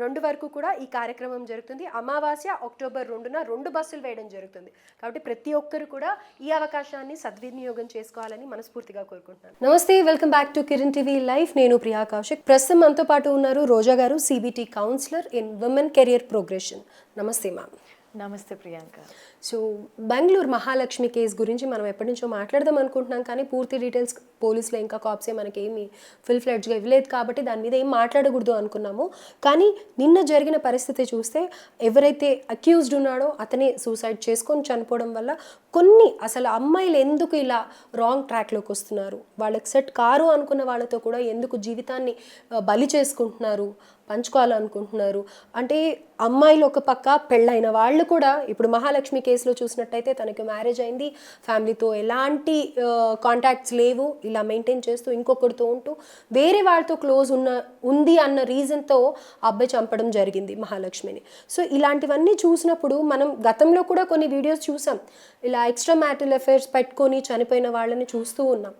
రెండు వరకు కూడా ఈ కార్యక్రమం జరుగుతుంది. అమావాస్య అక్టోబర్ రెండున రెండు బస్సులు వేయడం జరుగుతుంది. కాబట్టి ప్రతి ఒక్కరు కూడా ఈ అవకాశాన్ని సద్వినియోగం చేసుకోవాలని మనస్ఫూర్తిగా కోరుకుంటున్నాను. నమస్తే welcome back to Kiran TV life. నేను ప్రియా కౌశిక్. ప్రస్తుతం మనతో పాటు ఉన్నారు రోజా గారు CBT counsellor in women career progression. నమస్తే మ్యామ్. నమస్తే ప్రియాంక. సో బెంగళూరు మహాలక్ష్మి కేసు గురించి మనం ఎప్పటి నుంచో మాట్లాడదాం అనుకుంటున్నాం కానీ పూర్తి డీటెయిల్స్ పోలీసులు ఇంకా కాప్సే మనకేమి ఫుల్ ఫ్లెడ్జ్గా ఇవ్వలేదు కాబట్టి దాని మీద ఏం మాట్లాడకూడదు అనుకున్నాము. కానీ నిన్న జరిగిన పరిస్థితి చూస్తే ఎవరైతే అక్యూజ్డ్ ఉన్నాడో అతనే సూసైడ్ చేసుకొని చనిపోవడం వల్ల కొన్ని అసలు అమ్మాయిలు ఎందుకు ఇలా రాంగ్ ట్రాక్లోకి వస్తున్నారు? వాళ్ళకి సెట్ కారు అనుకున్న వాళ్ళతో కూడా ఎందుకు జీవితాన్ని బలి చేసుకుంటున్నారు పంచుకోవాలనుకుంటున్నారు? అంటే అమ్మాయిలు ఒక పక్క పెళ్ళైన వాళ్ళు కూడా ఇప్పుడు మహాలక్ష్మి కేసులో చూసినట్టయితే తనకి మ్యారేజ్ అయింది. ఫ్యామిలీతో ఎలాంటి కాంటాక్ట్స్ లేవు. ఇలా మెయింటైన్ చేస్తూ ఇంకొకరితో ఉంటూ వేరే వాళ్ళతో క్లోజ్ ఉన్న ఉంది అన్న రీజన్తో అబ్బాయి చంపడం జరిగింది మహాలక్ష్మిని. సో ఇలాంటివన్నీ చూసినప్పుడు మనం గతంలో కూడా కొన్ని వీడియోస్ చూసాం. ఇలా ఎక్స్ట్రా మ్యాటల్ అఫైర్స్ పెట్టుకొని చనిపోయిన వాళ్ళని చూస్తూ ఉన్నాం.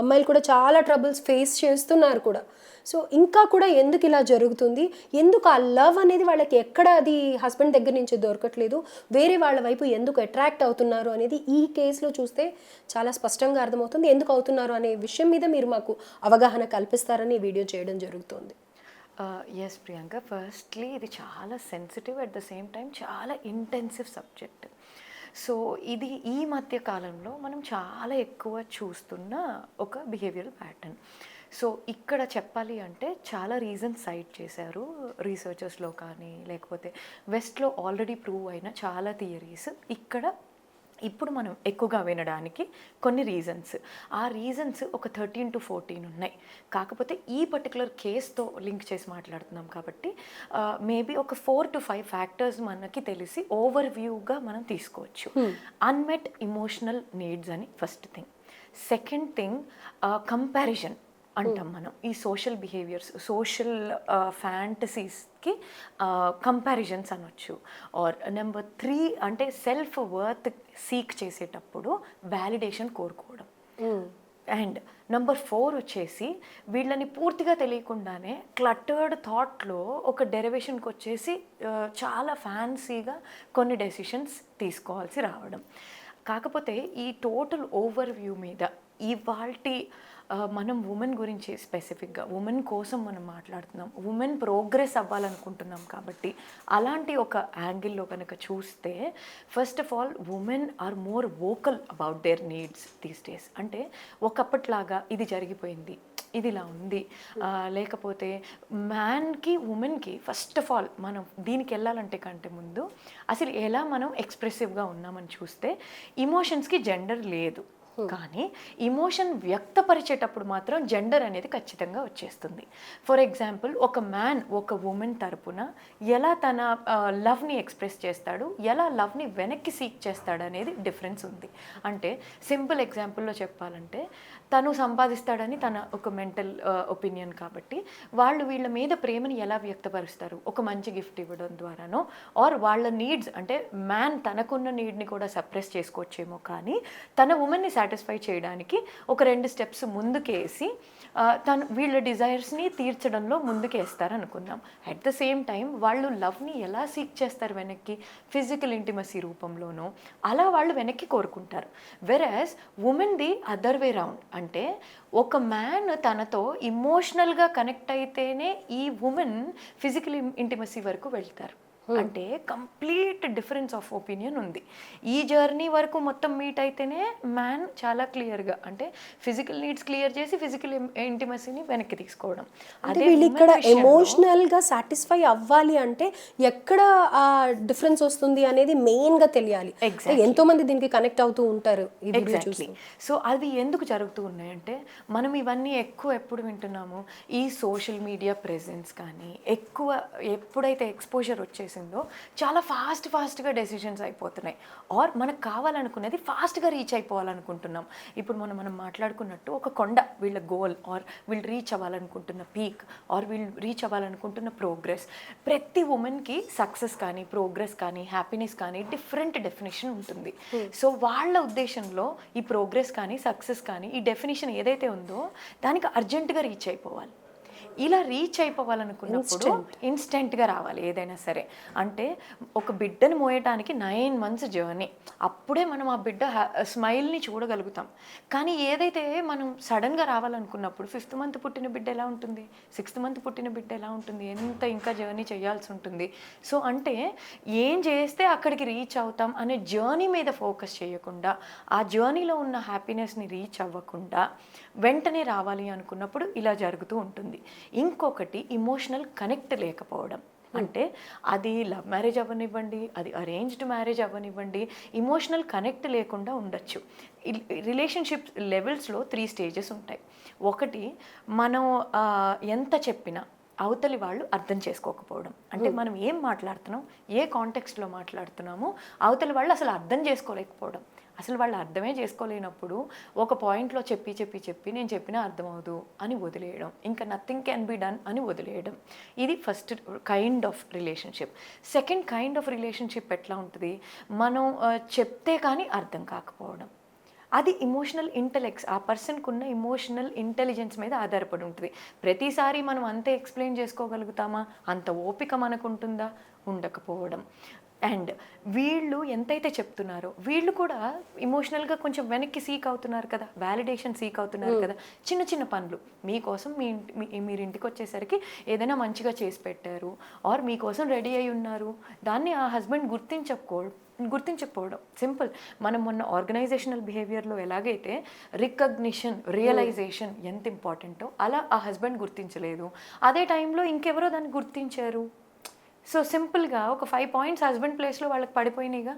అమ్మాయిలు కూడా చాలా ట్రబుల్స్ ఫేస్ చేస్తున్నారు కూడా. సో ఇంకా కూడా ఎందుకు ఇలా జరుగుతుంది? ఎందుకు ఆ లవ్ అనేది వాళ్ళకి ఎక్కడ అది హస్బెండ్ దగ్గర నుంచి దొరకట్లేదు? వేరే వాళ్ళ వైపు ఎందుకు అట్రాక్ట్ అవుతున్నారు అనేది ఈ కేసులో చూస్తే చాలా స్పష్టంగా అర్థమవుతుంది. ఎందుకు అవుతున్నారు అనే విషయం మీద మీరు మాకు అవగాహన కల్పిస్తారని ఈ వీడియో చేయడం జరుగుతుంది. ఎస్ ప్రియాంక. ఫస్ట్లీ ఇది చాలా sensitive at the same time చాలా ఇంటెన్సివ్ సబ్జెక్ట్ సో ఇది ఈ మధ్య కాలంలో మనం చాలా ఎక్కువ చూస్తున్న ఒక బిహేవియరల్ ప్యాటర్న్ సో ఇక్కడ చెప్పాలి అంటే చాలా రీజన్స్ సైట్ చేశారు రీసెర్చర్స్లో కానీ లేకపోతే వెస్ట్లో ఆల్రెడీ ప్రూవ్ అయిన చాలా థియరీస్ ఇక్కడ ఇప్పుడు మనం ఎక్కువగా వినడానికి కొన్ని రీజన్స్ ఆ రీజన్స్ ఒక థర్టీన్ టు ఫోర్టీన్ ఉన్నాయి. కాకపోతే ఈ పర్టికులర్ కేస్తో లింక్ చేసి మాట్లాడుతున్నాం కాబట్టి మేబీ ఒక ఫోర్ టు ఫైవ్ ఫ్యాక్టర్స్ మనకి తెలిసి ఓవర్ వ్యూగా మనం తీసుకోవచ్చు. అన్మెట్ ఇమోషనల్ నీడ్స్ అని first thing second thing comparison అంటాం మనం. ఈ సోషల్ బిహేవియర్స్ సోషల్ ఫ్యాంటసీస్కి కంపారిజన్స్ అనొచ్చు. ఆర్ నెంబర్ త్రీ అంటే సెల్ఫ్ వర్త్ సీక్ చేసేటప్పుడు వ్యాలిడేషన్ కోరుకోవడం. అండ్ నంబర్ ఫోర్ వచ్చేసి వీళ్ళని పూర్తిగా తెలియకుండానే క్లటర్డ్ థాట్లో ఒక డెరివేషన్కి వచ్చేసి చాలా ఫ్యాన్సీగా కొన్ని డెసిషన్స్ తీసుకోవాల్సి రావడం. కాకపోతే ఈ టోటల్ ఓవర్ వ్యూ మీద ఇవాల్టి మనం ఉమెన్ గురించి స్పెసిఫిక్గా ఉమెన్ కోసం మనం మాట్లాడుతున్నాం. ఉమెన్ ప్రోగ్రెస్ అవ్వాలనుకుంటున్నాం కాబట్టి అలాంటి ఒక యాంగిల్లో కనుక చూస్తే first of all women are more vocal about their needs these days అంటే ఒకప్పట్లాగా ఇది జరిగిపోయింది ఇది ఇలా ఉంది లేకపోతే మ్యాన్కి ఉమెన్కి ఫస్ట్ ఆఫ్ ఆల్ మనం దీనికి వెళ్ళాలంటే కంటే ముందు అసలు ఎలా మనం ఎక్స్ప్రెసివ్గా ఉన్నామని చూస్తే ఇమోషన్స్కి జెండర్ లేదు. Hmm. కానీ ఇమోషన్ వ్యక్తపరిచేటప్పుడు మాత్రం జెండర్ అనేది ఖచ్చితంగా వచ్చేస్తుంది. ఫర్ ఎగ్జాంపుల్ ఒక మ్యాన్ ఒక ఉమెన్ తరపున ఎలా తన లవ్ని ఎక్స్ప్రెస్ చేస్తాడు ఎలా లవ్ని వెనక్కి సీక్ చేస్తాడు అనేది డిఫరెన్స్ ఉంది. అంటే సింపుల్ ఎగ్జాంపుల్లో చెప్పాలంటే తను సంపాదిస్తాడని తన ఒక మెంటల్ ఒపీనియన్ కాబట్టి వాళ్ళు వీళ్ళ మీద ప్రేమని ఎలా వ్యక్తపరుస్తారు? ఒక మంచి గిఫ్ట్ ఇవ్వడం ద్వారానో ఆర్ వాళ్ళ నీడ్స్ అంటే మ్యాన్ తనకున్న నీడ్ని కూడా సప్రెస్ చేసుకోవచ్చేమో కానీ తన ఉమెన్ని సాటిస్ఫై చేయడానికి ఒక రెండు స్టెప్స్ ముందుకేసి తను వీళ్ళ డిజైర్స్ని తీర్చడంలో ముందుకేస్తారు అనుకుందాం. అట్ ద సేమ్ టైం వాళ్ళు లవ్ని ఎలా సీక్ చేస్తారు వెనక్కి? ఫిజికల్ ఇంటిమసీ రూపంలోనో అలా వాళ్ళు వెనక్కి కోరుకుంటారు. వెరాజ్ ఉమెన్ది అదర్ వే రౌండ్ అంటే ఒక మ్యాన్ తనతో ఇమోషనల్గా కనెక్ట్ అయితేనే ఈ ఉమెన్ ఫిజికల్ ఇంటిమసీ వరకు వెళ్తారు. అంటే కంప్లీట్ డిఫరెన్స్ ఆఫ్ ఒపీనియన్ ఉంది. ఈ జర్నీ వరకు మొత్తం మీట్ అయితేనే మ్యాన్ చాలా క్లియర్గా అంటే ఫిజికల్ నీడ్స్ క్లియర్ చేసి ఫిజికల్ ఇంటిమసీని వెనక్కి తీసుకోవడం. అంటే వీళ్ళు ఇక్కడ విషయంలో- ఎమోషనల్గా సాటిస్ఫై అవ్వాలి అంటే ఎక్కడ ఆ డిఫరెన్స్ వస్తుంది అనేది మెయిన్గా తెలియాలి. ఎంతో మంది దీనికి కనెక్ట్ అవుతూ ఉంటారు ఎగ్జాక్ట్లీ సో అది ఎందుకు జరుగుతూ ఉన్నాయంటే మనం ఇవన్నీ ఎక్కువ ఎప్పుడు వింటున్నాము? ఈ సోషల్ మీడియా ప్రెజెన్స్ కానీ ఎక్కువ ఎప్పుడైతే ఎక్స్పోజర్ వచ్చేసిందో చాలా ఫాస్ట్ ఫాస్ట్గా డెసిషన్స్ అయిపోతున్నాయి. ఆర్ మనకు కావాలనుకునేది ఫాస్ట్గా రీచ్ అయిపోవాలనుకుంటున్నాం. ఇప్పుడు మనం మనం మాట్లాడుకున్నట్టు ఒక కొండ వీళ్ళ గోల్ ఆర్ వీళ్ళు రీచ్ అవ్వాలనుకుంటున్న పీక్ ఆర్ వీళ్ళు రీచ్ అవ్వాలనుకుంటున్న ప్రోగ్రెస్ ప్రతి ఉమెన్కి సక్సెస్ కానీ ప్రోగ్రెస్ కానీ హ్యాపీనెస్ కానీ డిఫరెంట్ డెఫినేషన్ ఉంటుంది. సో వాళ్ళ ఉద్దేశంలో ఈ ప్రోగ్రెస్ కానీ సక్సెస్ కానీ ఈ డెఫినేషన్ ఏదైతే ఉందో దానికి అర్జెంటుగా రీచ్ అయిపోవాలి. ఇలా రీచ్ అయిపోవాలనుకున్నప్పుడు ఇన్స్టెంట్గా రావాలి ఏదైనా సరే. అంటే ఒక బిడ్డని మోయటానికి నైన్ మంత్స్ జర్నీ అప్పుడే మనం ఆ బిడ్డ స్మైల్ని చూడగలుగుతాం. కానీ ఏదైతే మనం సడన్గా రావాలనుకున్నప్పుడు ఫిఫ్త్ మంత్ పుట్టిన బిడ్డ ఎలా ఉంటుంది? సిక్స్త్ మంత్ పుట్టిన బిడ్డ ఎలా ఉంటుంది? ఎంత ఇంకా జర్నీ చేయాల్సి ఉంటుంది? సో అంటే ఏం చేస్తే అక్కడికి రీచ్ అవుతాం అనే జర్నీ మీద ఫోకస్ చేయకుండా ఆ జర్నీలో ఉన్న హ్యాపీనెస్ని రీచ్ అవ్వకుండా వెంటనే రావాలి అనుకున్నప్పుడు ఇలా జరుగుతూ ఉంటుంది. ఇంకొకటి ఇమోషనల్ కనెక్ట్ లేకపోవడం. అంటే అది లవ్ మ్యారేజ్ అవ్వనివ్వండి అది అరేంజ్డ్ మ్యారేజ్ అవ్వనివ్వండి ఇమోషనల్ కనెక్ట్ లేకుండా ఉండొచ్చు. రిలేషన్షిప్ లెవెల్స్లో త్రీ స్టేజెస్ ఉంటాయి. ఒకటి మనం ఎంత చెప్పినా అవతలి వాళ్ళు అర్థం చేసుకోకపోవడం. అంటే మనం ఏం మాట్లాడుతున్నాం ఏ కాంటెక్స్ట్లో మాట్లాడుతున్నామో అవతలి వాళ్ళు అసలు అర్థం చేసుకోలేకపోవడం. అసలు వాళ్ళు అర్థమే చేసుకోలేనప్పుడు ఒక పాయింట్లో చెప్పి చెప్పి చెప్పి నేను చెప్పినా అర్థమవుదు అని వదిలేయడం. ఇంకా నథింగ్ క్యాన్ బి డన్ అని వదిలేయడం. ఇది first kind of relationship second kind of relationship ఎట్లా ఉంటుంది? మనం చెప్తే కానీ అర్థం కాకపోవడం. అది ఇమోషనల్ ఇంటెలెక్స్ ఆ పర్సన్కి ఉన్న ఇమోషనల్ ఇంటెలిజెన్స్ మీద ఆధారపడి ఉంటుంది. ప్రతిసారి మనం అంతే ఎక్స్ప్లెయిన్ చేసుకోగలుగుతామా? అంత ఓపిక మనకు ఉంటుందా? ఉండకపోవడం. అండ్ వీళ్ళు ఎంతైతే చెప్తున్నారో వీళ్ళు కూడా ఇమోషనల్గా కొంచెం వెనక్కి సీక్ అవుతున్నారు కదా వ్యాలిడేషన్ సీక్ అవుతున్నారు కదా చిన్న చిన్న పనులు. మీకోసం మీ ఇంటి మీ- మీరు ఇంటికి వచ్చేసరికి ఏదైనా మంచిగా చేసి పెట్టారు ఆర్ మీకోసం రెడీ అయి ఉన్నారు. దాన్ని ఆ హస్బెండ్ గుర్తించకపో గుర్తించకపోవడం. సింపుల్ మనం మొన్న ఆర్గనైజేషనల్ బిహేవియర్లో ఎలాగైతే రికగ్నిషన్ రియలైజేషన్ ఎంత ఇంపార్టెంటో అలా ఆ హస్బెండ్ గుర్తించలేదు. అదే టైంలో ఇంకెవరో దాన్ని గుర్తించారు. సో సింపుల్గా ఒక ఫైవ్ పాయింట్స్ హస్బెండ్ ప్లేస్లో వాళ్ళకి పడిపోయినాయిగా.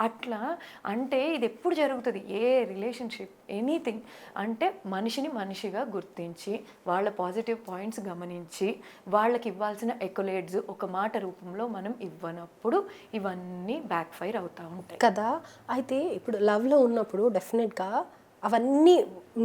అట్లా అంటే ఇది ఎప్పుడు జరుగుతుంది? ఏ రిలేషన్షిప్ ఎనీథింగ్. అంటే మనిషిని మనిషిగా గుర్తించి వాళ్ళ పాజిటివ్ పాయింట్స్ గమనించి వాళ్ళకి ఇవ్వాల్సిన ఎకొలేడ్స్ ఒక మాట రూపంలో మనం ఇవ్వనప్పుడు ఇవన్నీ బ్యాక్ ఫైర్ అవుతూ ఉంటాయి. కదా అయితే ఇప్పుడు లవ్లో ఉన్నప్పుడు డెఫినెట్గా అవన్నీ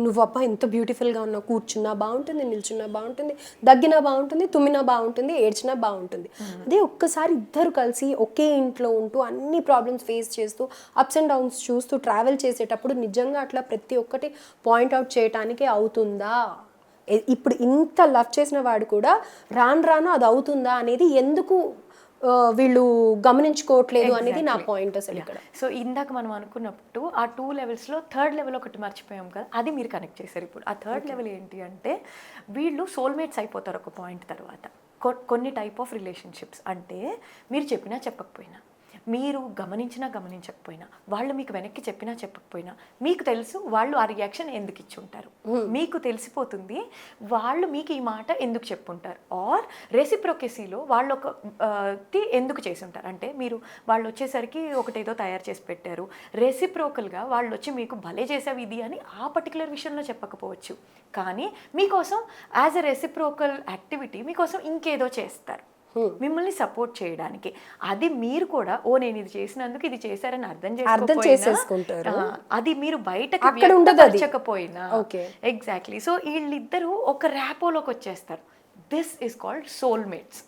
నువ్వు అబ్బా ఎంత బ్యూటిఫుల్గా ఉన్నావు. కూర్చున్నా బాగుంటుంది నిల్చున్నా బాగుంటుంది దగ్గినా బాగుంటుంది తుమ్మినా బాగుంటుంది ఏడ్చినా బాగుంటుంది. అదే ఒక్కసారి ఇద్దరు కలిసి ఒకే ఇంట్లో ఉంటూ అన్ని ప్రాబ్లమ్స్ ఫేస్ చేస్తూ అప్స్ అండ్ డౌన్స్ చూస్తూ ట్రావెల్ చేసేటప్పుడు నిజంగా అట్లా ప్రతి ఒక్కటి పాయింట్అవుట్ చేయటానికి అవుతుందా? ఇప్పుడు ఇంత లవ్ చేసిన వాడు కూడా రాను రాను అది అవుతుందా అనేది ఎందుకు వీళ్ళు గమనించుకోవట్లేదు అనేది నా పాయింట్ అసలు ఇక్కడ. సో ఇందాక మనం అనుకున్నప్పుడు ఆ టూ లెవెల్స్లో థర్డ్ లెవెల్ ఒకటి మర్చిపోయాం కదా అది మీరు కనెక్ట్ చేశారు ఇప్పుడు. ఆ థర్డ్ లెవెల్ ఏంటి అంటే వీళ్ళు సోల్మేట్స్ అయిపోతారు ఒక పాయింట్ తర్వాత. కొన్ని టైప్ ఆఫ్ రిలేషన్షిప్స్ అంటే మీరు చెప్పినా చెప్పకపోయినా. మీరు గమనించినా గమనించకపోయినా వాళ్ళు మీకు వెనక్కి చెప్పినా చెప్పకపోయినా మీకు తెలుసు వాళ్ళు ఆ రియాక్షన్ ఎందుకు ఇచ్చి ఉంటారు. మీకు తెలిసిపోతుంది వాళ్ళు మీకు ఈ మాట ఎందుకు చెప్పుంటారు. ఆర్ రెసిప్రొకెసీలో వాళ్ళు ఒక ఎందుకు చేసి ఉంటారు. అంటే మీరు వాళ్ళు వచ్చేసరికి ఒకటేదో తయారు చేసి పెట్టారు. రెసిప్రోకల్గా వాళ్ళు వచ్చి మీకు భలే చేసావు ఇది అని ఆ పర్టికులర్ విషయంలో చెప్పకపోవచ్చు. కానీ మీకోసం యాజ్ ఎ రెసిప్రోకల్ యాక్టివిటీ మీకోసం ఇంకేదో చేస్తారు. మిమ్మల్ని సపోర్ట్ చేయడానికి. అది మీరు కూడా ఓ నేను ఇది చేసినందుకు ఇది చేశారని అర్థం అర్థం చేసేసుకుంటారు. అది మీరు బయటకు. వ్యక్తపరచకపోయినా. Okay. ఎగ్జాక్ట్లీ సో వీళ్ళిద్దరూ ఒక ర్యాపోలోకి వచ్చేస్తారు. దిస్ ఇస్ కాల్డ్ సోల్మేట్స్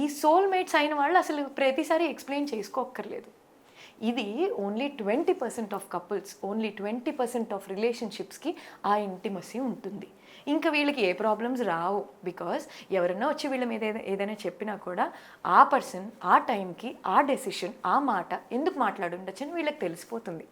ఈ సోల్మేట్స్ అయిన వాళ్ళు అసలు ప్రతిసారి ఎక్స్ప్లెయిన్ చేసుకోక్కర్లేదు. ఇది only twenty percent of couples only twenty percent of రిలేషన్షిప్స్కి ఆ ఇంటిమసీ ఉంటుంది. ఇంకా వీళ్ళకి ఏ ప్రాబ్లమ్స్ రావు బికాస్ ఎవరైనా వచ్చి వీళ్ళ మీద ఏదైనా చెప్పినా కూడా ఆ పర్సన్ ఆ టైంకి ఆ డెసిషన్ ఆ మాట ఎందుకు మాట్లాడుండొచ్చని అని వీళ్ళకి తెలిసిపోతుంది.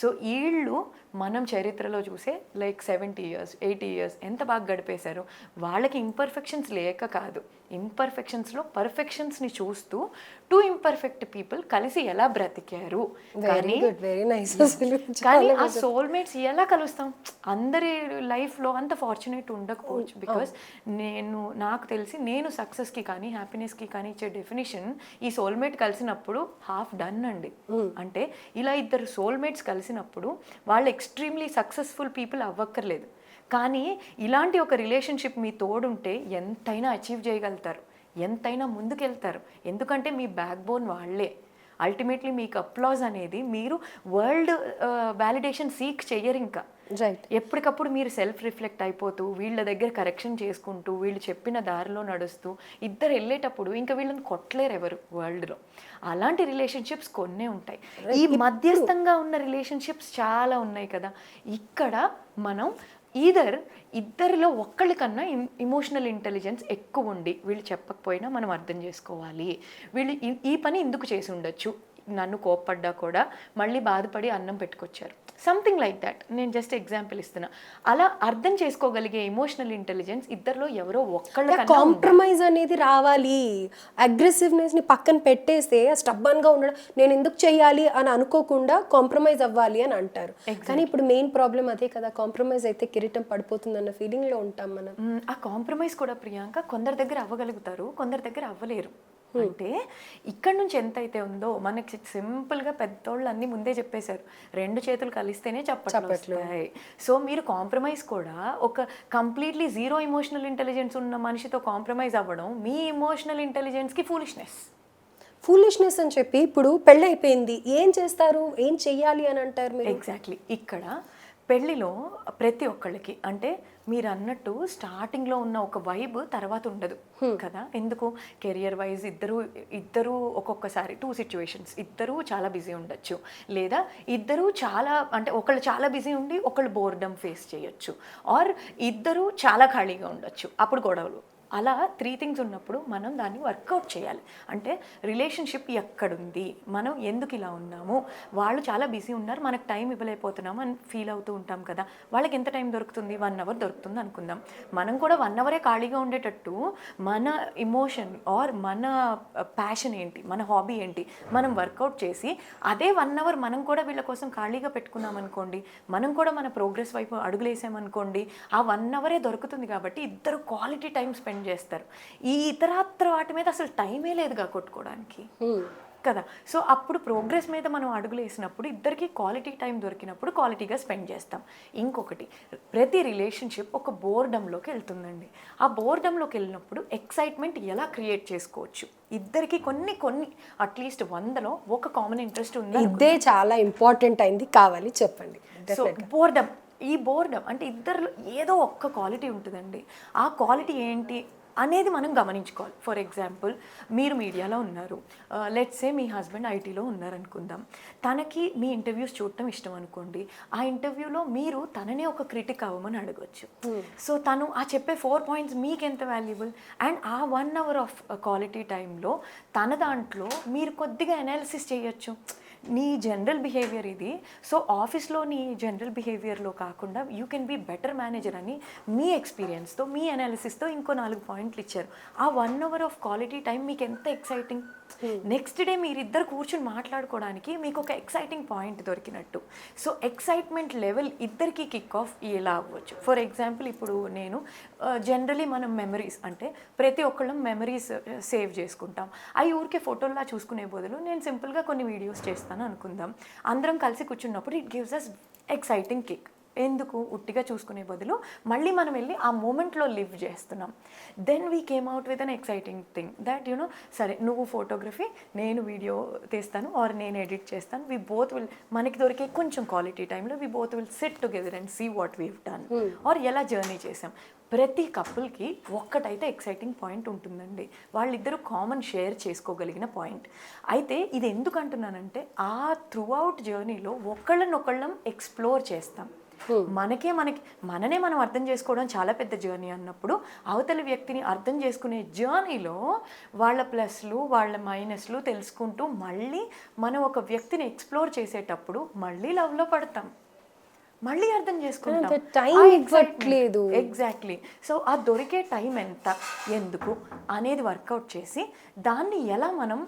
సో వీళ్ళు మనం చరిత్రలో చూసే like seventy years eighty years ఎంత బాగా గడిపేశారు వాళ్ళకి ఇంపర్ఫెక్షన్స్ లేక కాదు. ఇంపర్ఫెక్షన్స్లో పర్ఫెక్షన్స్ని చూస్తూ టూ ఇంపర్ఫెక్ట్ పీపుల్ కలిసి ఎలా బ్రతికారు? వెరీ కానీ గుడ్ వెరీ నైస్ అసలు. కానీ ఆ సోల్మేట్స్ ఎలా కలుస్తాం? అందరి లైఫ్లో అంత ఫార్చునేట్ ఉండకపోవచ్చు. బికాస్ నేను నాకు తెలిసి నేను సక్సెస్కి కానీ హ్యాపీనెస్కి కానీ ఇచ్చే డెఫినేషన్ ఈ సోల్మేట్ కలిసినప్పుడు హాఫ్ డన్ అండి. అంటే ఇలా ఇద్దరు సోల్మేట్స్ కలిసినప్పుడు వాళ్ళు ఎక్స్ట్రీమ్లీ సక్సెస్ఫుల్ పీపుల్ అవ్వక్కర్లేదు. కానీ ఇలాంటి ఒక రిలేషన్షిప్ మీ తోడుంటే ఎంతైనా అచీవ్ చేయగలుగుతారు. ఎంతైనా ముందుకెళ్తారు. ఎందుకంటే మీ బ్యాక్ బోన్ వాళ్ళే. అల్టిమేట్లీ మీకు అప్లాజ్ అనేది మీరు వరల్డ్ వ్యాలిడేషన్ సీక్ చెయ్యరు ఇంకా. రైట్ ఎప్పటికప్పుడు మీరు సెల్ఫ్ రిఫ్లెక్ట్ అయిపోతూ వీళ్ళ దగ్గర కరెక్షన్ చేసుకుంటూ వీళ్ళు చెప్పిన దారిలో నడుస్తూ ఇద్దరు వెళ్ళేటప్పుడు ఇంకా వీళ్ళని కొట్టలేరు ఎవరు వరల్డ్లో. అలాంటి రిలేషన్షిప్స్ కొన్నే ఉంటాయి. ఈ మధ్యస్థంగా ఉన్న రిలేషన్షిప్స్ చాలా ఉన్నాయి కదా. ఇక్కడ మనం ఈధర్ ఇద్దరిలో ఒక్కళ్ళకన్నా ఇమోషనల్ ఇంటెలిజెన్స్ ఎక్కువ ఉండి వీళ్ళు చెప్పకపోయినా మనం అర్థం చేసుకోవాలి. వీళ్ళు ఈ- ఈ పని ఎందుకు చేసి ఉండొచ్చు. నన్ను కోప్పడ్డా కూడా మళ్ళీ బాధపడి అన్నం పెట్టుకొచ్చారు. సంథింగ్ లైక్ దట్ నేను జస్ట్ ఎగ్జాంపుల్ ఇస్తున్నా. అలా అర్థం చేసుకోగలిగే ఎమోషనల్ ఇంటెలిజెన్స్ ఇద్దరిలో ఎవరో ఉండాలి. కాంప్రమైజ్ అనేది రావాలి. అగ్రెసివ్నెస్ని పక్కన పెట్టేస్తే స్టబ్బన్గా ఉండడం నేను ఎందుకు చెయ్యాలి అని అనుకోకుండా కాంప్రమైజ్ అవ్వాలి అని అంటారు. కానీ ఇప్పుడు మెయిన్ ప్రాబ్లం అదే కదా. కాంప్రమైజ్ అయితే కిరీటం పడిపోతుంది అన్న ఫీలింగ్లో ఉంటాం మనం. ఆ కాంప్రమైజ్ కూడా ప్రియాంక కొందరి దగ్గర అవ్వగలుగుతారు కొందరి దగ్గర అవ్వలేరు. అంటే ఇక్కడ నుంచి ఎంత అయితే ఉందో మనకి సింపుల్గా పెద్దోళ్ళు అన్ని ముందే చెప్పేశారు. రెండు చేతులు కలిస్తేనే చప్పట్లు సో మీరు కాంప్రమైజ్ కూడా ఒక కంప్లీట్లీ జీరో ఇమోషనల్ ఇంటెలిజెన్స్ ఉన్న మనిషితో కాంప్రమైజ్ అవ్వడం మీ ఇమోషనల్ ఇంటెలిజెన్స్కి ఫూలిష్నెస్. ఫూలిష్నెస్ అని చెప్పి ఇప్పుడు పెళ్ళైపోయింది. ఏం చేస్తారు? ఏం చెయ్యాలి అని అంటారు మీరు? ఎగ్జాక్ట్లీ. ఇక్కడ పెళ్ళిలో ప్రతి ఒక్కళ్ళకి అంటే మీరు అన్నట్టు స్టార్టింగ్లో ఉన్న ఒక వైబ్ తర్వాత ఉండదు. కదా? ఎందుకు? కెరియర్ వైజ్ ఇద్దరు ఇద్దరు ఒక్కొక్కసారి టూ సిచ్యువేషన్స్ ఇద్దరు చాలా బిజీ ఉండొచ్చు. లేదా ఇద్దరు చాలా అంటే ఒకళ్ళు చాలా బిజీ ఉండి ఒకళ్ళు బోర్డమ్ ఫేస్ చేయొచ్చు. ఆర్ ఇద్దరు చాలా ఖాళీగా ఉండొచ్చు. అప్పుడు గొడవలు. అలా త్రీ థింగ్స్ ఉన్నప్పుడు మనం దాన్ని వర్కౌట్ చేయాలి. అంటే రిలేషన్షిప్ ఎక్కడుంది? మనం ఎందుకు ఇలా ఉన్నాము? వాళ్ళు చాలా బిజీ ఉన్నారు మనకు టైం ఇవ్వలేకపోతున్నాము అని ఫీల్ అవుతూ ఉంటాం కదా. వాళ్ళకి ఎంత టైం దొరుకుతుంది? వన్ అవర్ దొరుకుతుంది అనుకుందాం. మనం కూడా వన్ అవరే ఖాళీగా ఉండేటట్టు మన ఇమోషన్ ఆర్ మన ప్యాషన్ ఏంటి? మన హాబీ ఏంటి? మనం వర్కౌట్ చేసి అదే వన్ అవర్ మనం కూడా వీళ్ళ కోసం ఖాళీగా పెట్టుకున్నాం అనుకోండి మనం కూడా మన ప్రోగ్రెస్ వైపు అడుగులేసామనుకోండి ఆ వన్ అవరే దొరుకుతుంది కాబట్టి ఇద్దరు క్వాలిటీ టైం స్పెండ్ చేస్తారు. ఈ ఇతరాత్ర వాటి మీద అసలు టైమే లేదుగా కొట్టుకోవడానికి. కదా? సో అప్పుడు ప్రోగ్రెస్ మీద మనం అడుగులు వేసినప్పుడు ఇద్దరికి క్వాలిటీ టైం దొరికినప్పుడు క్వాలిటీగా స్పెండ్ చేస్తాం. ఇంకొకటి ప్రతి రిలేషన్షిప్ ఒక బోర్డంలోకి వెళ్తుందండి. ఆ బోర్డంలోకి వెళ్ళినప్పుడు ఎక్సైట్మెంట్ ఎలా క్రియేట్ చేసుకోవచ్చు? ఇద్దరికి కొన్ని కొన్ని అట్లీస్ట్ వందలో ఒక కామన్ ఇంట్రెస్ట్ ఉంది ఇదే చాలా ఇంపార్టెంట్ అయింది కావాలి చెప్పండి. సో బోర్డమ్ ఈ బోర్డమ్ అంటే ఇద్దరు ఏదో ఒక్క క్వాలిటీ ఉంటుందండి. ఆ క్వాలిటీ ఏంటి అనేది మనం గమనించుకోవాలి. ఫర్ ఎగ్జాంపుల్ మీరు మీడియాలో ఉన్నారు. లెట్స్ సే మీ హస్బెండ్ ఐటీలో ఉన్నారనుకుందాం. తనకి మీ ఇంటర్వ్యూస్ చూడటం ఇష్టం అనుకోండి. ఆ ఇంటర్వ్యూలో మీరు తననే ఒక క్రిటిక్ అవ్వమని అడగొచ్చు. సో తను ఆ చెప్పే ఫోర్ పాయింట్స్ మీకు ఎంత వాల్యుబుల్ అండ్ ఆ వన్ అవర్ ఆఫ్ క్వాలిటీ టైంలో తన దాంట్లో మీరు కొద్దిగా అనాలిసిస్ చేయొచ్చు. నీ జనరల్ బిహేవియర్ ఇది. సో ఆఫీస్లో నీ జనరల్ బిహేవియర్లో కాకుండా you can be better manager అని మీ ఎక్స్పీరియన్స్తో మీ అనాలిసిస్తో ఇంకో నాలుగు పాయింట్లు ఇచ్చారు. ఆ one hour of quality time మీకు ఎంత ఎక్సైటింగ్ Hmm. నెక్స్ట్ డే మీరిద్దరు కూర్చుని మాట్లాడుకోవడానికి మీకు ఒక ఎక్సైటింగ్ పాయింట్ దొరికినట్టు. సో ఎక్సైట్మెంట్ లెవెల్ ఇద్దరికి కిక్ ఆఫ్ ఇలా అవ్వచ్చు. ఫర్ ఎగ్జాంపుల్ ఇప్పుడు నేను uh, జనరలీ మనం మెమరీస్ అంటే ప్రతి ఒక్కళ్ళం మెమరీస్ సేవ్ uh, చేసుకుంటాం. అవి ఊరికే ఫోటోల్లా చూసుకునే బదులు నేను సింపుల్గా కొన్ని వీడియోస్ చేస్తాను అనుకుందాం. అందరం కలిసి కూర్చున్నప్పుడు it gives us exciting kick ఎందుకు ఉట్టిగా చూసుకునే బదులు మళ్ళీ మనం వెళ్ళి ఆ మూమెంట్లో లివ్ చేస్తున్నాం. Then we came out with an exciting thing that you know సరే నువ్వు ఫోటోగ్రఫీ నేను వీడియో తీస్తాను ఆర్ నేను ఎడిట్ చేస్తాను. వి బోత్ విల్ మనకి దొరికే కొంచెం క్వాలిటీ టైంలో we both will sit together and see what we done or ఎలా జర్నీ చేసాం ప్రతి కపుల్కి ఒక్కటైతే ఎక్సైటింగ్ పాయింట్ ఉంటుందండి. వాళ్ళిద్దరూ కామన్ షేర్ చేసుకోగలిగిన పాయింట్ అయితే ఇది ఎందుకు అంటున్నానంటే ఆ త్రూ అవుట్ జర్నీలో ఒకళ్ళనొకళ్ళం ఎక్స్ప్లోర్ చేస్తాం. Hmm. మనకే మనకి మననే మనం అర్థం చేసుకోవడం చాలా పెద్ద జర్నీ అన్నప్పుడు అవతలి వ్యక్తిని అర్థం చేసుకునే జర్నీలో వాళ్ళ ప్లస్లు వాళ్ళ మైనస్లు తెలుసుకుంటూ మళ్ళీ మనం ఒక వ్యక్తిని ఎక్స్ప్లోర్ చేసేటప్పుడు మళ్ళీ లవ్లో పడతాం. మళ్ళీ అర్థం చేసుకుంటాం. ఆ ఇవ్వట్లేదు. ఎగ్జాక్ట్లీ సో ఆ దొరికే టైం ఎంత? ఎందుకు? అనేది వర్కౌట్ చేసి దాన్ని ఎలా మనం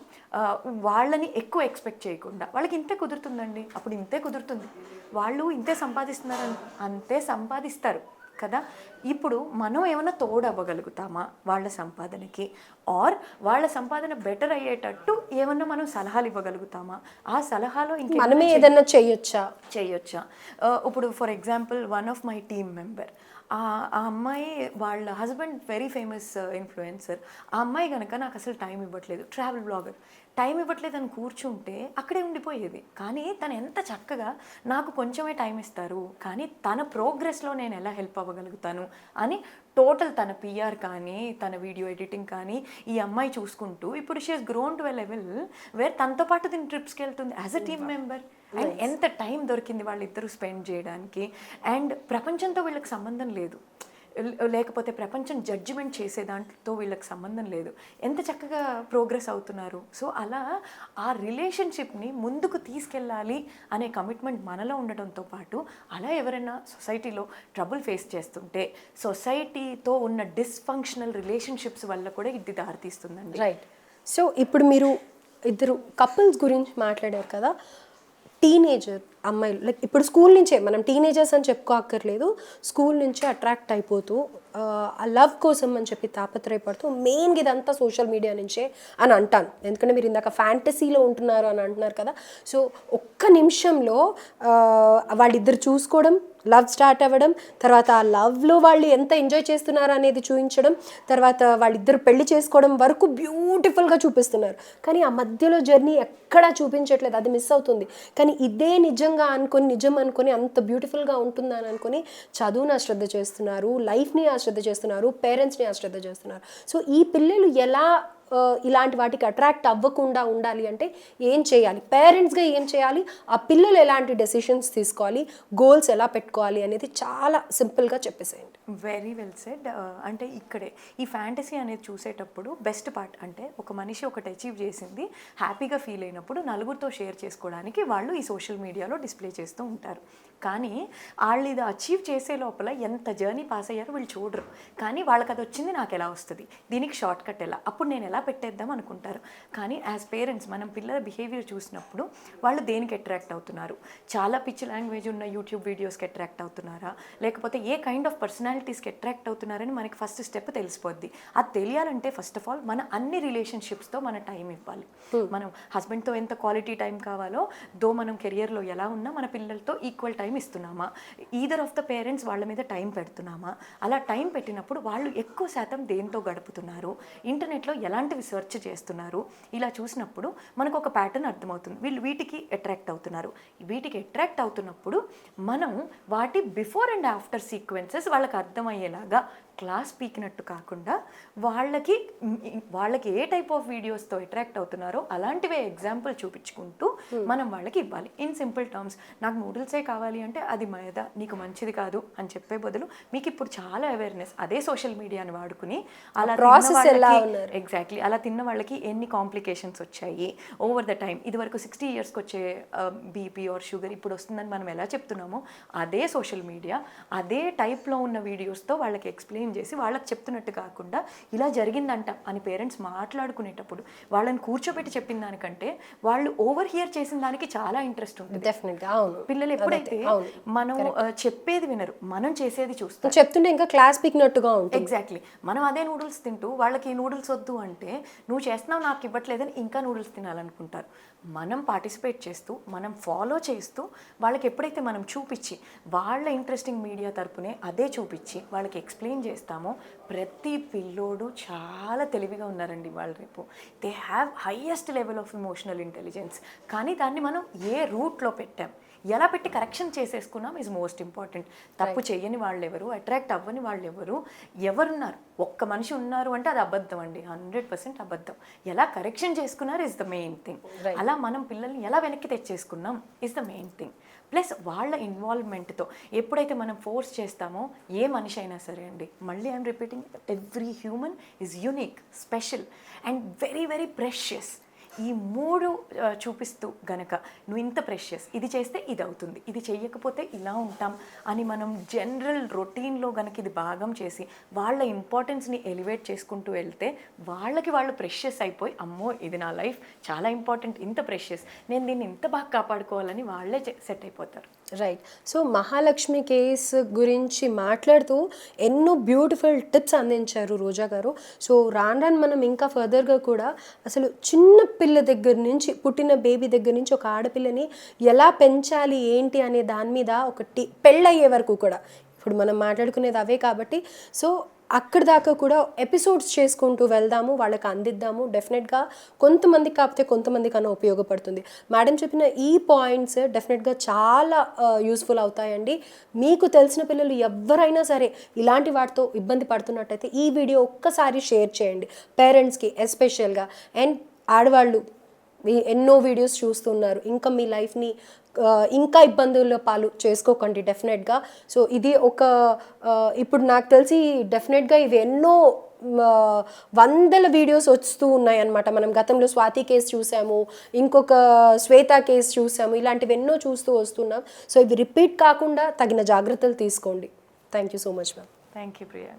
వాళ్ళని ఎక్కువ ఎక్స్పెక్ట్ చేయకుండా వాళ్ళకి ఇంతే కుదురుతుందండి? అప్పుడు ఇంతే కుదురుతుంది. వాళ్ళు ఇంతే సంపాదిస్తున్నారు అంతే సంపాదిస్తారు. కదా? ఇప్పుడు మనం ఏమైనా తోడవ్వగలుగుతామా వాళ్ళ సంపాదనకి? ఆర్ వాళ్ళ సంపాదన బెటర్ అయ్యేటట్టు ఏమన్నా మనం సలహాలు ఇవ్వగలుగుతామా? ఆ సలహాలో ఇంక మనమే ఏదన్నా చేయొచ్చా? ఆ, ఇప్పుడు for example one of my team member. ఆ ఆ అమ్మాయి వాళ్ళ హస్బెండ్ వెరీ ఫేమస్ ఇన్ఫ్లుయెన్సర్. ఆ అమ్మాయి కనుక నాకు అసలు టైం ఇవ్వట్లేదు. Travel blogger. టైం ఇవ్వట్లేదు అని కూర్చుంటే అక్కడే ఉండిపోయేది. కానీ తను ఎంత చక్కగా నాకు కొంచెమే టైం ఇస్తారు కానీ తన ప్రోగ్రెస్లో నేను ఎలా హెల్ప్ అవ్వగలుగుతాను అని టోటల్ తన పిఆర్ కానీ తన వీడియో ఎడిటింగ్ కానీ ఈ అమ్మాయి చూసుకుంటూ ఇప్పుడు she's grown to a level where తనతో పాటు దీని ట్రిప్స్కి వెళ్తుంది as a team member and ఎంత టైం దొరికింది వాళ్ళిద్దరూ స్పెండ్ చేయడానికి. అండ్ ప్రపంచంతో వీళ్ళకి సంబంధం లేదు. లేకపోతే ప్రపంచం జడ్జిమెంట్ చేసే దాంట్లో వీళ్ళకి సంబంధం లేదు. ఎంత చక్కగా ప్రోగ్రెస్ అవుతున్నారు. సో అలా ఆ రిలేషన్షిప్ని ముందుకు తీసుకెళ్ళాలి అనే కమిట్మెంట్ మనలో ఉండటంతో పాటు అలా ఎవరైనా సొసైటీలో ట్రబుల్ ఫేస్ చేస్తుంటే సొసైటీతో ఉన్న డిస్ఫంక్షనల్ రిలేషన్షిప్స్ వల్ల కూడా ఇది దారితీస్తుందండి. రైట్ సో ఇప్పుడు మీరు ఇద్దరు కపుల్స్ గురించి మాట్లాడారు కదా టీనేజర్ అమ్మాయిలు లైక్ ఇప్పుడు స్కూల్ నుంచే మనం టీనేజర్స్ అని చెప్పుకోక్కర్లేదు స్కూల్ నుంచే అట్రాక్ట్ అయిపోతూ ఆ, లవ్ కోసం అని చెప్పి తాపత్రయపడుతూ మెయిన్గా ఇదంతా సోషల్ మీడియా నుంచే అని అంటాను. ఎందుకంటే మీరు ఇందాక ఫ్యాంటసీలో ఉంటున్నారు అని అంటున్నారు కదా. సో ఒక్క నిమిషంలో వాళ్ళిద్దరు చూసుకోవడం లవ్ స్టార్ట్ అవ్వడం తర్వాత ఆ లవ్లో వాళ్ళు ఎంత ఎంజాయ్ చేస్తున్నారు అనేది చూపించడం తర్వాత వాళ్ళిద్దరు పెళ్ళి చేసుకోవడం వరకు బ్యూటిఫుల్గా చూపిస్తున్నారు. కానీ ఆ మధ్యలో జర్నీ ఎక్కడా చూపించట్లేదు అది మిస్ అవుతుంది. కానీ ఇదే నిజంగా అనుకొని నిజం అనుకొని అంత బ్యూటిఫుల్గా ఉంటుందని అనుకొని చదువుని అశ్రద్ధ చేస్తున్నారు లైఫ్ని అశ్రద్ధ చేస్తున్నారు పేరెంట్స్ని అశ్రద్ధ చేస్తున్నారు. సో ఈ పిల్లలు ఎలా ఇలాంటి వాటికి అట్రాక్ట్ అవ్వకుండా ఉండాలి అంటే ఏం చేయాలి? పేరెంట్స్గా ఏం చేయాలి? ఆ పిల్లలు ఎలాంటి డెసిషన్స్ తీసుకోవాలి? గోల్స్ ఎలా పెట్టుకోవాలి అనేది చాలా సింపుల్గా చెప్పేసేయండి. వెరీ వెల్ సెడ్ అంటే ఇక్కడే ఈ ఫ్యాంటసీ అనేది చూసేటప్పుడు బెస్ట్ పార్ట్ అంటే ఒక మనిషి ఒకటి అచీవ్ చేసింది హ్యాపీగా ఫీల్ అయినప్పుడు నలుగురితో షేర్ చేసుకోవడానికి వాళ్ళు ఈ సోషల్ మీడియాలో డిస్ప్లే చేస్తూ ఉంటారు. కానీ వాళ్ళు ఇది అచీవ్ చేసే లోపల ఎంత జర్నీ పాస్ అయ్యారో వీళ్ళు చూడరు. కానీ వాళ్ళకి అది వచ్చింది నాకు ఎలా వస్తుంది? దీనికి షార్ట్ కట్ ఎలా? అప్పుడు నేను ఎలా పెట్టేద్దాం అనుకుంటారు? కానీ యాజ్ పేరెంట్స్ మనం పిల్లల బిహేవియర్ చూసినప్పుడు వాళ్ళు దేనికి అట్రాక్ట్ అవుతున్నారు? చాలా పిచ్చి లాంగ్వేజ్ ఉన్న యూట్యూబ్ వీడియోస్కి అట్రాక్ట్ అవుతున్నారా? లేకపోతే ఏ కైండ్ ఆఫ్ పర్సనాలిటీస్కి అట్రాక్ట్ అవుతున్నారని మనకి ఫస్ట్ స్టెప్ తెలిసిపోద్ది. అది తెలియాలంటే ఫస్ట్ ఆఫ్ ఆల్ మన అన్ని రిలేషన్షిప్స్తో మన టైం ఇవ్వాలి. మనం హస్బెండ్తో ఎంత క్వాలిటీ టైం కావాలో దో మనం కెరియర్లో ఎలా ఉన్నా మన పిల్లలతో ఈక్వల్ టైం ఇస్తున్నామా? ఈదర్ ఆఫ్ ద పేరెంట్స్ వాళ్ళ మీద టైం పెడుతున్నామా? అలా టైం పెట్టినప్పుడు వాళ్ళు ఎక్కువ శాతం దేంతో గడుపుతున్నారు? ఇంటర్నెట్లో ఎలాంటివి సెర్చ్ చేస్తున్నారు? ఇలా చూసినప్పుడు మనకు ఒక ప్యాటర్న్ అర్థమవుతుంది. వీళ్ళు వీటికి అట్రాక్ట్ అవుతున్నారు. వీటికి అట్రాక్ట్ అవుతున్నప్పుడు మనం వాటి బిఫోర్ అండ్ ఆఫ్టర్ సీక్వెన్సెస్ వాళ్ళకి అర్థమయ్యేలాగా క్లాస్ పీకినట్టు కాకుండా వాళ్ళకి వాళ్ళకి ఏ టైప్ ఆఫ్ వీడియోస్తో అట్రాక్ట్ అవుతున్నారో అలాంటివే ఎగ్జాంపుల్ చూపించుకుంటూ మనం వాళ్ళకి ఇవ్వాలి. ఇన్ సింపుల్ టర్మ్స్ నాకు నూడిల్సే కావాలి అంటే అది మైదా నీకు మంచిది కాదు అని చెప్పే బదులు మీకు ఇప్పుడు చాలా అవేర్నెస్ అదే సోషల్ మీడియాని వాడుకుని అలా? ఎగ్జాక్ట్లీ అలా తిన్న వాళ్ళకి ఎన్ని కాంప్లికేషన్స్ వచ్చాయి? ఓవర్ ద టైం ఇది వరకు సిక్స్టీ ఇయర్స్కి వచ్చే బీపీ ఆర్ షుగర్ ఇప్పుడు వస్తుందని మనం ఎలా చెప్తున్నామో అదే సోషల్ మీడియా అదే టైప్లో ఉన్న వీడియోస్తో వాళ్ళకి ఎక్స్ప్లెయిన్ ఎక్స్ప్లెయిన్ చేసి వాళ్ళకి చెప్తున్నట్టు కాకుండా ఇలా జరిగిందంట అని పేరెంట్స్ మాట్లాడుకునేటప్పుడు వాళ్ళని కూర్చోబెట్టి చెప్పిన దానికంటే వాళ్ళు ఓవర్ హియర్ చేసిన దానికి చాలా ఇంట్రెస్ట్ ఉంటుంది. డెఫినెట్గా అవును. పిల్లలు ఎప్పుడైతే. మనం చెప్పేది వినరు మనం చేసేది చూస్తారు. చెప్తుంటే ఇంకా క్లాస్ పీకినట్టుగా ఉంటుంది. ఎగ్జాక్ట్లీ మనం అదే నూడిల్స్ తింటూ వాళ్ళకి నూడిల్స్ వద్దు అంటే నువ్వు చేస్తున్నావు నాకు ఇవ్వట్లేదని ఇంకా నూడిల్స్ తినాలనుకుంటారు. మనం పార్టిసిపేట్ చేస్తూ మనం ఫాలో చేస్తూ వాళ్ళకి ఎప్పుడైతే మనం చూపించి వాళ్ళ ఇంట్రెస్టింగ్ మీడియా తరపునే అదే చూపించి వాళ్ళకి ఎక్స్ప్లెయిన్ చేస్తామో ప్రతి పిల్లోడు చాలా తెలివిగా ఉన్నారండి వాళ్ళు రేపు. They have highest level of emotional intelligence కానీ దాన్ని మనం ఏ రూట్లో పెట్టాం? ఎలా పెట్టి కరెక్షన్ చేసేసుకున్నాం ఈజ్ మోస్ట్ ఇంపార్టెంట్ తప్పు చేయని వాళ్ళు ఎవరు అట్రాక్ట్ అవ్వని వాళ్ళు ఎవరు ఎవరున్నారు? ఒక్క మనిషి ఉన్నారు అంటే అది అబద్ధం అండి. హండ్రెడ్ పర్సెంట్ అబద్ధం. ఎలా కరెక్షన్ చేసుకున్నారు ఇస్ ద మెయిన్ థింగ్ అలా మనం పిల్లల్ని ఎలా వెనక్కి తెచ్చేసుకున్నాం is the main thing plus వాళ్ళ ఇన్వాల్వ్మెంట్తో ఎప్పుడైతే మనం ఫోర్స్ చేస్తామో ఏ మనిషి అయినా సరే అండి మళ్ళీ I'm repeating every human is unique special and very very precious ఈ మూడు చూపిస్తూ గనక నువ్వు ఇంత ప్రెషియస్ ఇది చేస్తే ఇది అవుతుంది ఇది చేయకపోతే ఇలా ఉంటాం అని మనం జనరల్ రొటీన్లో గనక ఇది భాగం చేసి వాళ్ళ ఇంపార్టెన్స్ని ఎలివేట్ చేసుకుంటూ వెళ్తే వాళ్ళకి వాళ్ళు ప్రెషియస్ అయిపోయి అమ్మో ఇది నా లైఫ్ చాలా ఇంపార్టెంట్ ఇంత ప్రెషియస్ నేను దీన్ని ఇంత బాగా కాపాడుకోవాలని వాళ్ళే సెట్ అయిపోతారు. రైట్ సో మహాలక్ష్మి కేసు గురించి మాట్లాడుతూ ఎన్నో బ్యూటిఫుల్ టిప్స్ అందించారు రోజా గారు. సో రాను రాను మనం ఇంకా ఫర్దర్గా కూడా అసలు చిన్న పిల్ల దగ్గర నుంచి పుట్టిన బేబీ దగ్గర నుంచి ఒక ఆడపిల్లని ఎలా పెంచాలి ఏంటి అనే దాని మీద ఒకటి పెళ్ళయ్యే వరకు కూడా. ఇప్పుడు మనం మాట్లాడుకునేది అవే కాబట్టి. సో అక్కడి దాకా కూడా ఎపిసోడ్స్ చేసుకుంటూ వెళ్దాము వాళ్ళకి అందిద్దాము. డెఫినెట్గా కొంతమంది కాకపోతే కొంతమంది కన్నా ఉపయోగపడుతుంది. మేడం చెప్పిన ఈ పాయింట్స్ డెఫినెట్గా చాలా యూస్ఫుల్ అవుతాయండి. మీకు తెలిసిన పిల్లలు ఎవరైనా సరే ఇలాంటి వాటితో ఇబ్బంది పడుతున్నట్టయితే ఈ వీడియో ఒక్కసారి షేర్ చేయండి. పేరెంట్స్కి ఎస్పెషల్గా అండ్ ఆడవాళ్ళు ఎన్నో వీడియోస్ చూస్తున్నారు. ఇంకా మీ లైఫ్ని ఇంకా ఇబ్బందుల పాలు చేసుకోకండి డెఫినెట్గా సో ఇది ఒక ఇప్పుడు నాకు తెలిసి డెఫినెట్గా ఇవి ఎన్నో వందల వీడియోస్ వస్తూ ఉన్నాయి అన్నమాట మనం గతంలో స్వాతి కేసు చూసాము ఇంకొక శ్వేత కేసు చూసాము ఇలాంటివి ఎన్నో చూస్తూ వస్తున్నాం. సో ఇవి రిపీట్ కాకుండా తగిన జాగ్రత్తలు తీసుకోండి. Thank you so much ma'am thank you Priyanka